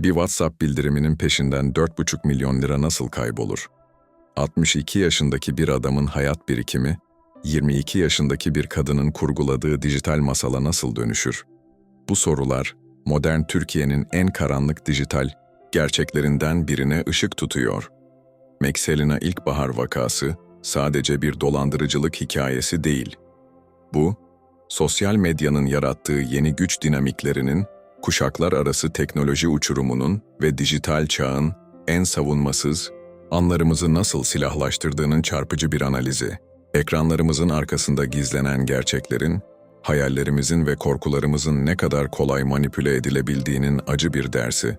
Bir WhatsApp bildiriminin peşinden 4,5 milyon lira nasıl kaybolur? 62 yaşındaki bir adamın hayat birikimi, 22 yaşındaki bir kadının kurguladığı dijital masala nasıl dönüşür? Bu sorular, modern Türkiye'nin en karanlık dijital gerçeklerinden birine ışık tutuyor. Mekselina İlkbahar vakası sadece bir dolandırıcılık hikayesi değil. Bu, sosyal medyanın yarattığı yeni güç dinamiklerinin, kuşaklar arası teknoloji uçurumunun ve dijital çağın en savunmasız, anlarımızı nasıl silahlaştırdığının çarpıcı bir analizi. Ekranlarımızın arkasında gizlenen gerçeklerin, hayallerimizin ve korkularımızın ne kadar kolay manipüle edilebildiğinin acı bir dersi.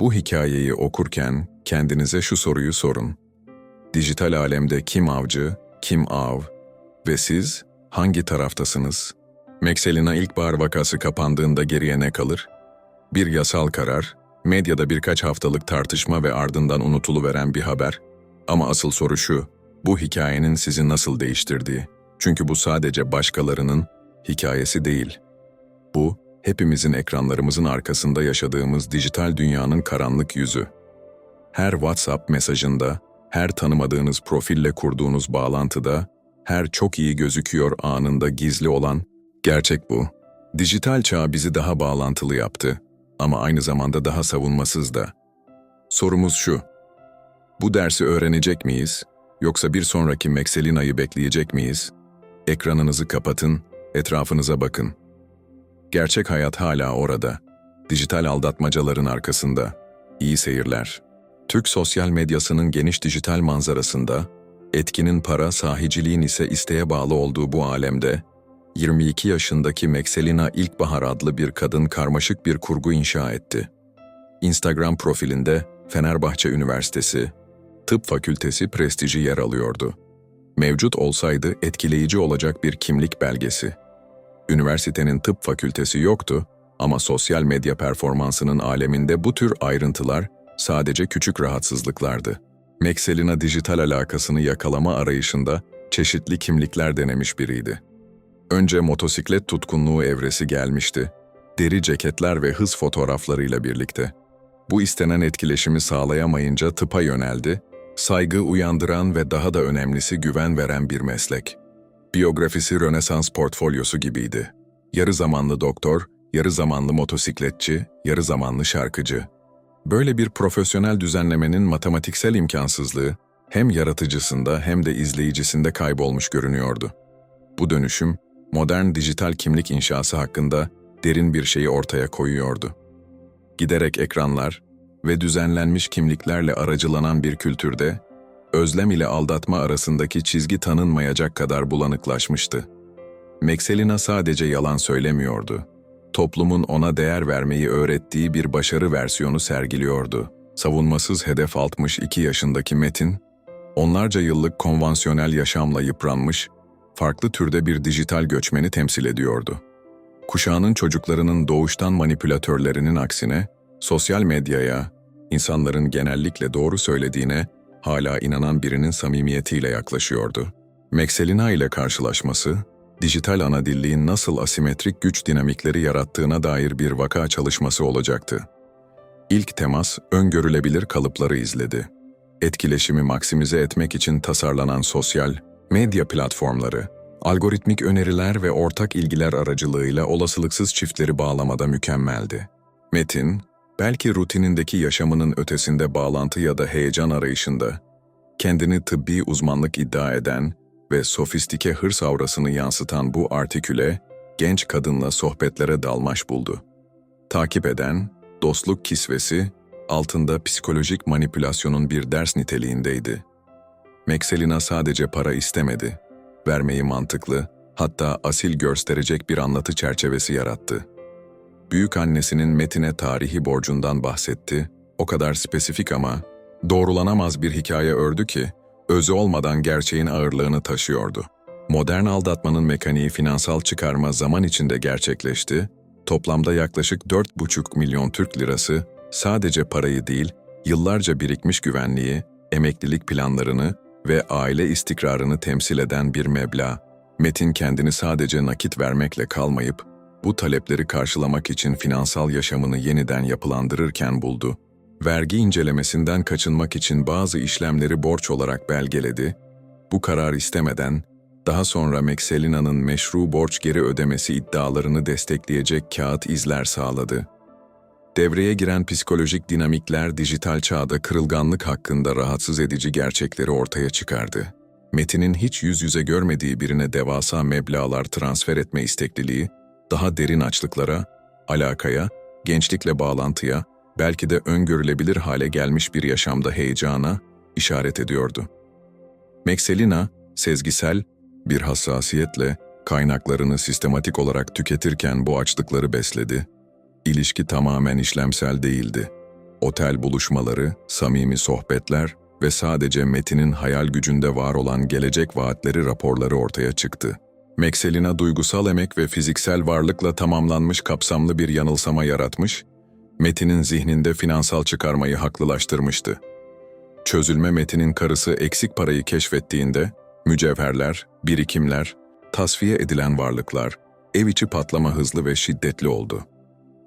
Bu hikayeyi okurken kendinize şu soruyu sorun. Dijital alemde kim avcı, kim av ve siz hangi taraftasınız? Mekselina ilkbahar vakası kapandığında geriye ne kalır? Bir yasal karar, medyada birkaç haftalık tartışma ve ardından unutuluveren bir haber. Ama asıl soru şu, bu hikayenin sizi nasıl değiştirdiği. Çünkü bu sadece başkalarının hikayesi değil. Bu, hepimizin ekranlarımızın arkasında yaşadığımız dijital dünyanın karanlık yüzü. Her WhatsApp mesajında, her tanımadığınız profille kurduğunuz bağlantıda, her çok iyi gözüküyor anında gizli olan gerçek bu. Dijital çağ bizi daha bağlantılı yaptı ama aynı zamanda daha savunmasız da. Sorumuz şu. Bu dersi öğrenecek miyiz yoksa bir sonraki Mekselina'yı bekleyecek miyiz? Ekranınızı kapatın, etrafınıza bakın. Gerçek hayat hala orada. Dijital aldatmacaların arkasında. İyi seyirler. Türk sosyal medyasının geniş dijital manzarasında, etkinin para, sahiciliğin ise isteğe bağlı olduğu bu alemde, 22 yaşındaki Mekselina İlkbahar adlı bir kadın karmaşık bir kurgu inşa etti. Instagram profilinde Fenerbahçe Üniversitesi, Tıp Fakültesi prestiji yer alıyordu. Mevcut olsaydı etkileyici olacak bir kimlik belgesi. Üniversitenin tıp fakültesi yoktu ama sosyal medya performansının aleminde bu tür ayrıntılar sadece küçük rahatsızlıklardı. Mekselina dijital alakasını yakalama arayışında çeşitli kimlikler denemiş biriydi. Önce motosiklet tutkunluğu evresi gelmişti. Deri ceketler ve hız fotoğraflarıyla birlikte. Bu istenen etkileşimi sağlayamayınca tıpa yöneldi, saygı uyandıran ve daha da önemlisi güven veren bir meslek. Biyografisi Rönesans portfolyosu gibiydi. Yarı zamanlı doktor, yarı zamanlı motosikletçi, yarı zamanlı şarkıcı. Böyle bir profesyonel düzenlemenin matematiksel imkansızlığı hem yaratıcısında hem de izleyicisinde kaybolmuş görünüyordu. Bu dönüşüm, modern dijital kimlik inşası hakkında derin bir şeyi ortaya koyuyordu. Giderek ekranlar ve düzenlenmiş kimliklerle aracılanan bir kültürde, özlem ile aldatma arasındaki çizgi tanınmayacak kadar bulanıklaşmıştı. Mekselina sadece yalan söylemiyordu. Toplumun ona değer vermeyi öğrettiği bir başarı versiyonu sergiliyordu. Savunmasız hedef 62 yaşındaki Metin, onlarca yıllık konvansiyonel yaşamla yıpranmış, farklı türde bir dijital göçmeni temsil ediyordu. Kuşağının çocuklarının doğuştan manipülatörlerinin aksine, sosyal medyaya, insanların genellikle doğru söylediğine hala inanan birinin samimiyetiyle yaklaşıyordu. Mekselina ile karşılaşması, dijital ana dilliğin nasıl asimetrik güç dinamikleri yarattığına dair bir vaka çalışması olacaktı. İlk temas, öngörülebilir kalıpları izledi. Etkileşimi maksimize etmek için tasarlanan sosyal, medya platformları, algoritmik öneriler ve ortak ilgiler aracılığıyla olasılıksız çiftleri bağlamada mükemmeldi. Metin, belki rutinindeki yaşamının ötesinde bağlantı ya da heyecan arayışında, kendini tıbbi uzmanlık iddia eden ve sofistike hırs aurasını yansıtan bu artiküle, genç kadınla sohbetlere dalmaş buldu. Takip eden, dostluk kisvesi, altında psikolojik manipülasyonun bir ders niteliğindeydi. Mekselina sadece para istemedi, vermeyi mantıklı, hatta asil gösterecek bir anlatı çerçevesi yarattı. Büyük annesinin Metin'e tarihi borcundan bahsetti, o kadar spesifik ama doğrulanamaz bir hikaye ördü ki, özü olmadan gerçeğin ağırlığını taşıyordu. Modern aldatmanın mekaniği finansal çıkarma zaman içinde gerçekleşti, toplamda yaklaşık 4,5 milyon Türk lirası sadece parayı değil, yıllarca birikmiş güvenliği, emeklilik planlarını ve aile istikrarını temsil eden bir meblağ. Metin kendini sadece nakit vermekle kalmayıp, bu talepleri karşılamak için finansal yaşamını yeniden yapılandırırken buldu. Vergi incelemesinden kaçınmak için bazı işlemleri borç olarak belgeledi. Bu karar istemeden, daha sonra Mekselina'nın meşru borç geri ödemesi iddialarını destekleyecek kağıt izler sağladı. Devreye giren psikolojik dinamikler dijital çağda kırılganlık hakkında rahatsız edici gerçekleri ortaya çıkardı. Metin'in hiç yüz yüze görmediği birine devasa meblağlar transfer etme istekliliği, daha derin açlıklara, alakaya, gençlikle bağlantıya, belki de öngörülebilir hale gelmiş bir yaşamda heyecana işaret ediyordu. Mekselina, sezgisel, bir hassasiyetle kaynaklarını sistematik olarak tüketirken bu açlıkları besledi. İlişki tamamen işlemsel değildi. Otel buluşmaları, samimi sohbetler ve sadece Metin'in hayal gücünde var olan gelecek vaatleri raporları ortaya çıktı. Mekselina duygusal emek ve fiziksel varlıkla tamamlanmış kapsamlı bir yanılsama yaratmış, Metin'in zihninde finansal çıkarmayı haklılaştırmıştı. Çözülme Metin'in karısı eksik parayı keşfettiğinde, mücevherler, birikimler, tasfiye edilen varlıklar, ev içi patlama hızlı ve şiddetli oldu.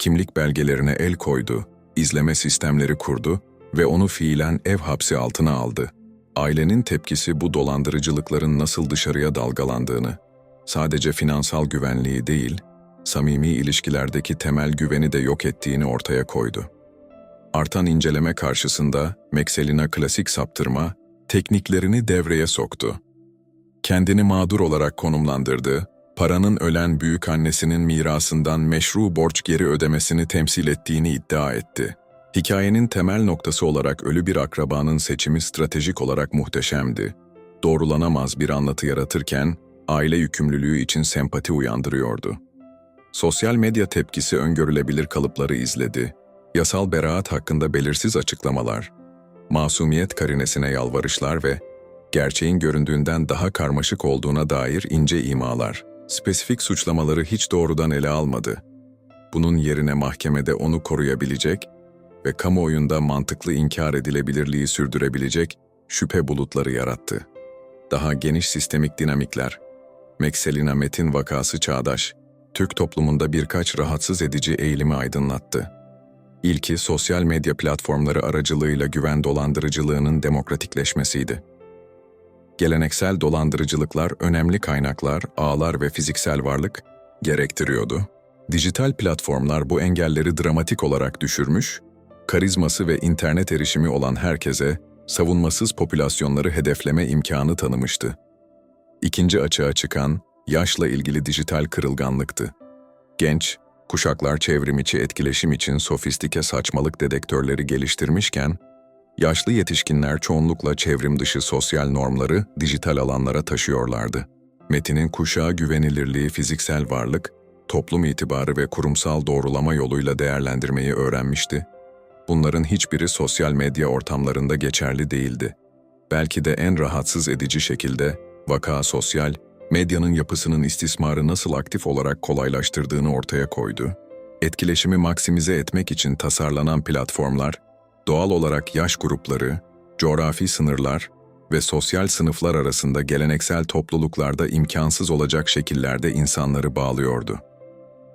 Kimlik belgelerine el koydu, izleme sistemleri kurdu ve onu fiilen ev hapsi altına aldı. Ailenin tepkisi bu dolandırıcılıkların nasıl dışarıya dalgalandığını, sadece finansal güvenliği değil, samimi ilişkilerdeki temel güveni de yok ettiğini ortaya koydu. Artan inceleme karşısında Mekselina klasik saptırma tekniklerini devreye soktu. Kendini mağdur olarak konumlandırdı, paranın ölen büyük annesinin mirasından meşru borç geri ödemesini temsil ettiğini iddia etti. Hikayenin temel noktası olarak ölü bir akrabanın seçimi stratejik olarak muhteşemdi. Doğrulanamaz bir anlatı yaratırken, aile yükümlülüğü için sempati uyandırıyordu. Sosyal medya tepkisi öngörülebilir kalıpları izledi. Yasal beraat hakkında belirsiz açıklamalar, masumiyet karinesine yalvarışlar ve gerçeğin göründüğünden daha karmaşık olduğuna dair ince imalar, spesifik suçlamaları hiç doğrudan ele almadı. Bunun yerine mahkemede onu koruyabilecek ve kamuoyunda mantıklı inkar edilebilirliği sürdürebilecek şüphe bulutları yarattı. Daha geniş sistemik dinamikler, Mekselina Metin vakası çağdaş, Türk toplumunda birkaç rahatsız edici eğilimi aydınlattı. İlki sosyal medya platformları aracılığıyla güven dolandırıcılığının demokratikleşmesiydi. Geleneksel dolandırıcılıklar önemli kaynaklar, ağlar ve fiziksel varlık gerektiriyordu. Dijital platformlar bu engelleri dramatik olarak düşürmüş, karizması ve internet erişimi olan herkese savunmasız popülasyonları hedefleme imkanı tanımıştı. İkinci açığa çıkan, yaşla ilgili dijital kırılganlıktı. Genç, kuşaklar çevrimiçi etkileşim için sofistike saçmalık dedektörleri geliştirmişken, yaşlı yetişkinler çoğunlukla çevrim dışı sosyal normları dijital alanlara taşıyorlardı. Metinin kuşağı güvenilirliği fiziksel varlık, toplum itibarı ve kurumsal doğrulama yoluyla değerlendirmeyi öğrenmişti. Bunların hiçbiri sosyal medya ortamlarında geçerli değildi. Belki de en rahatsız edici şekilde vaka sosyal, medyanın yapısının istismarı nasıl aktif olarak kolaylaştırdığını ortaya koydu. Etkileşimi maksimize etmek için tasarlanan platformlar, doğal olarak yaş grupları, coğrafi sınırlar ve sosyal sınıflar arasında geleneksel topluluklarda imkansız olacak şekillerde insanları bağlıyordu.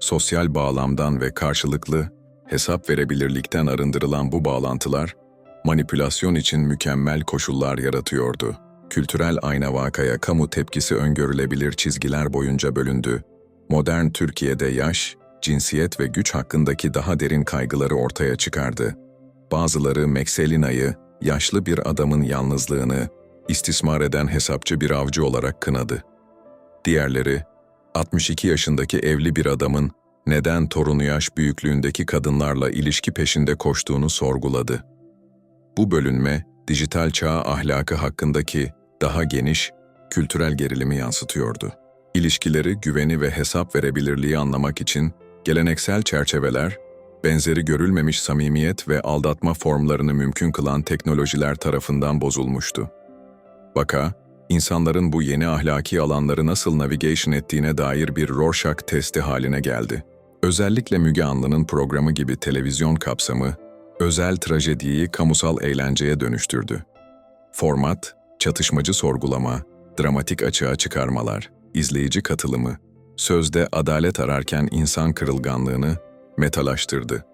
Sosyal bağlamdan ve karşılıklı, hesap verebilirlikten arındırılan bu bağlantılar, manipülasyon için mükemmel koşullar yaratıyordu kültürel ayna vakaya kamu tepkisi öngörülebilir çizgiler boyunca bölündü. Modern Türkiye'de yaş, cinsiyet ve güç hakkındaki daha derin kaygıları ortaya çıkardı. Bazıları Mekselina'yı, yaşlı bir adamın yalnızlığını, istismar eden hesapçı bir avcı olarak kınadı. Diğerleri, 62 yaşındaki evli bir adamın neden torunu yaş büyüklüğündeki kadınlarla ilişki peşinde koştuğunu sorguladı. Bu bölünme, dijital çağ ahlakı hakkındaki daha geniş, kültürel gerilimi yansıtıyordu. İlişkileri, güveni ve hesap verebilirliği anlamak için geleneksel çerçeveler, benzeri görülmemiş samimiyet ve aldatma formlarını mümkün kılan teknolojiler tarafından bozulmuştu. Vaka, insanların bu yeni ahlaki alanları nasıl navigation ettiğine dair bir Rorschach testi haline geldi. Özellikle Müge Anlı'nın programı gibi televizyon kapsamı, özel trajediyi kamusal eğlenceye dönüştürdü. Format, çatışmacı sorgulama, dramatik açığa çıkarmalar, izleyici katılımı, sözde adalet ararken insan kırılganlığını metalaştırdı.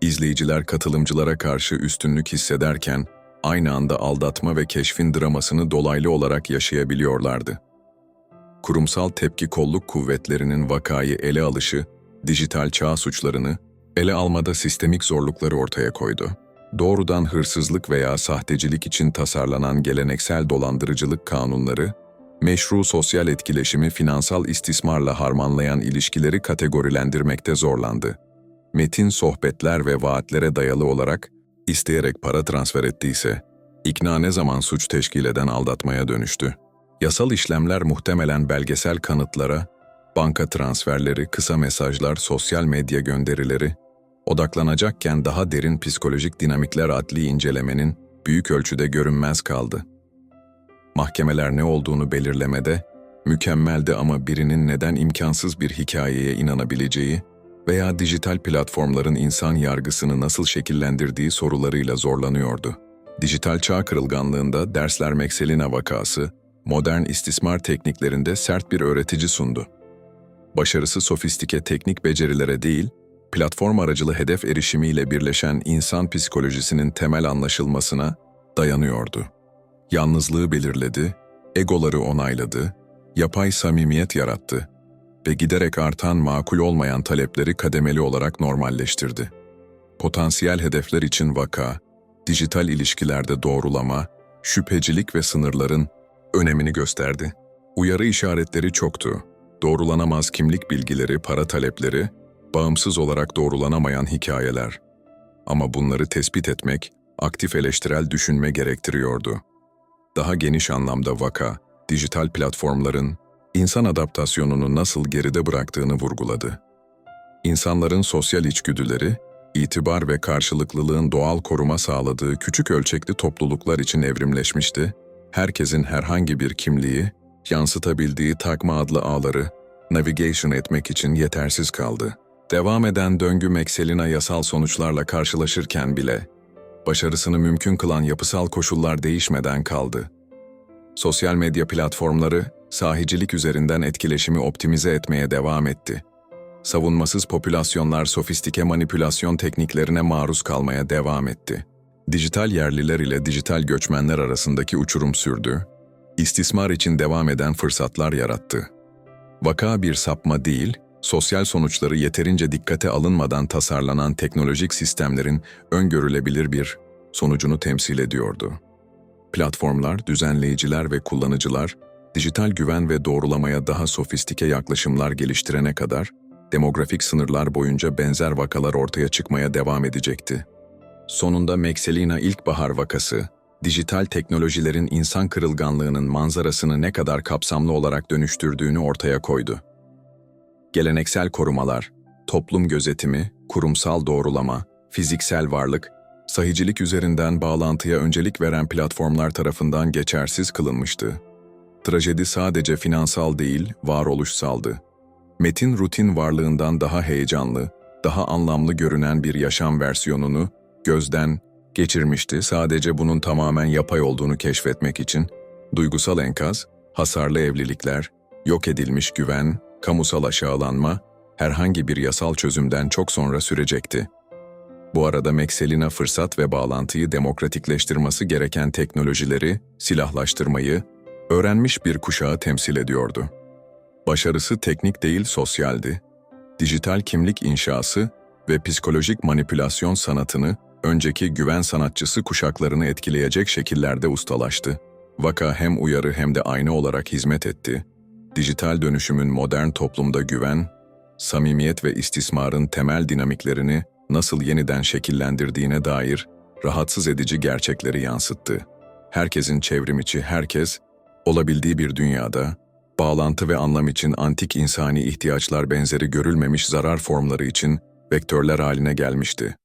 İzleyiciler katılımcılara karşı üstünlük hissederken aynı anda aldatma ve keşfin dramasını dolaylı olarak yaşayabiliyorlardı. Kurumsal tepki kolluk kuvvetlerinin vakayı ele alışı, dijital çağ suçlarını ele almada sistemik zorlukları ortaya koydu. Doğrudan hırsızlık veya sahtecilik için tasarlanan geleneksel dolandırıcılık kanunları, meşru sosyal etkileşimi finansal istismarla harmanlayan ilişkileri kategorilendirmekte zorlandı. Metin sohbetler ve vaatlere dayalı olarak isteyerek para transfer ettiyse, ikna ne zaman suç teşkil eden aldatmaya dönüştü. Yasal işlemler muhtemelen belgesel kanıtlara, banka transferleri, kısa mesajlar, sosyal medya gönderileri, odaklanacakken daha derin psikolojik dinamikler adli incelemenin büyük ölçüde görünmez kaldı. Mahkemeler ne olduğunu belirlemede, mükemmeldi ama birinin neden imkansız bir hikayeye inanabileceği veya dijital platformların insan yargısını nasıl şekillendirdiği sorularıyla zorlanıyordu. Dijital çağ kırılganlığında dersler Mekselina vakası, modern istismar tekniklerinde sert bir öğretici sundu. Başarısı sofistike teknik becerilere değil, platform aracılı hedef erişimiyle birleşen insan psikolojisinin temel anlaşılmasına dayanıyordu. Yalnızlığı belirledi, egoları onayladı, yapay samimiyet yarattı ve giderek artan makul olmayan talepleri kademeli olarak normalleştirdi. Potansiyel hedefler için vaka, dijital ilişkilerde doğrulama, şüphecilik ve sınırların önemini gösterdi. Uyarı işaretleri çoktu. Doğrulanamaz kimlik bilgileri, para talepleri, bağımsız olarak doğrulanamayan hikayeler. Ama bunları tespit etmek, aktif eleştirel düşünme gerektiriyordu. Daha geniş anlamda vaka, dijital platformların insan adaptasyonunu nasıl geride bıraktığını vurguladı. İnsanların sosyal içgüdüleri, itibar ve karşılıklılığın doğal koruma sağladığı küçük ölçekli topluluklar için evrimleşmişti, herkesin herhangi bir kimliği, yansıtabildiği takma adlı ağları navigation etmek için yetersiz kaldı. Devam eden döngü Mekselina yasal sonuçlarla karşılaşırken bile, başarısını mümkün kılan yapısal koşullar değişmeden kaldı. Sosyal medya platformları, sahicilik üzerinden etkileşimi optimize etmeye devam etti. Savunmasız popülasyonlar sofistike manipülasyon tekniklerine maruz kalmaya devam etti. Dijital yerliler ile dijital göçmenler arasındaki uçurum sürdü, istismar için devam eden fırsatlar yarattı. Vaka bir sapma değil, sosyal sonuçları yeterince dikkate alınmadan tasarlanan teknolojik sistemlerin öngörülebilir bir sonucunu temsil ediyordu. Platformlar, düzenleyiciler ve kullanıcılar, dijital güven ve doğrulamaya daha sofistike yaklaşımlar geliştirene kadar, demografik sınırlar boyunca benzer vakalar ortaya çıkmaya devam edecekti. Sonunda Mekselina ilkbahar vakası, dijital teknolojilerin insan kırılganlığının manzarasını ne kadar kapsamlı olarak dönüştürdüğünü ortaya koydu. Geleneksel korumalar, toplum gözetimi, kurumsal doğrulama, fiziksel varlık, sahicilik üzerinden bağlantıya öncelik veren platformlar tarafından geçersiz kılınmıştı. Trajedi sadece finansal değil, varoluşsaldı. Metin rutin varlığından daha heyecanlı, daha anlamlı görünen bir yaşam versiyonunu gözden geçirmişti sadece bunun tamamen yapay olduğunu keşfetmek için. Duygusal enkaz, hasarlı evlilikler, yok edilmiş güven, kamusal aşağılanma, herhangi bir yasal çözümden çok sonra sürecekti. Bu arada Mekselina fırsat ve bağlantıyı demokratikleştirmesi gereken teknolojileri, silahlaştırmayı, öğrenmiş bir kuşağı temsil ediyordu. Başarısı teknik değil sosyaldi. Dijital kimlik inşası ve psikolojik manipülasyon sanatını önceki güven sanatçısı kuşaklarını etkileyecek şekillerde ustalaştı. Vaka hem uyarı hem de ayna olarak hizmet etti. Dijital dönüşümün modern toplumda güven, samimiyet ve istismarın temel dinamiklerini nasıl yeniden şekillendirdiğine dair rahatsız edici gerçekleri yansıttı. Herkesin çevrimiçi herkes, olabildiği bir dünyada, bağlantı ve anlam için antik insani ihtiyaçlar benzeri görülmemiş zarar formları için vektörler haline gelmişti.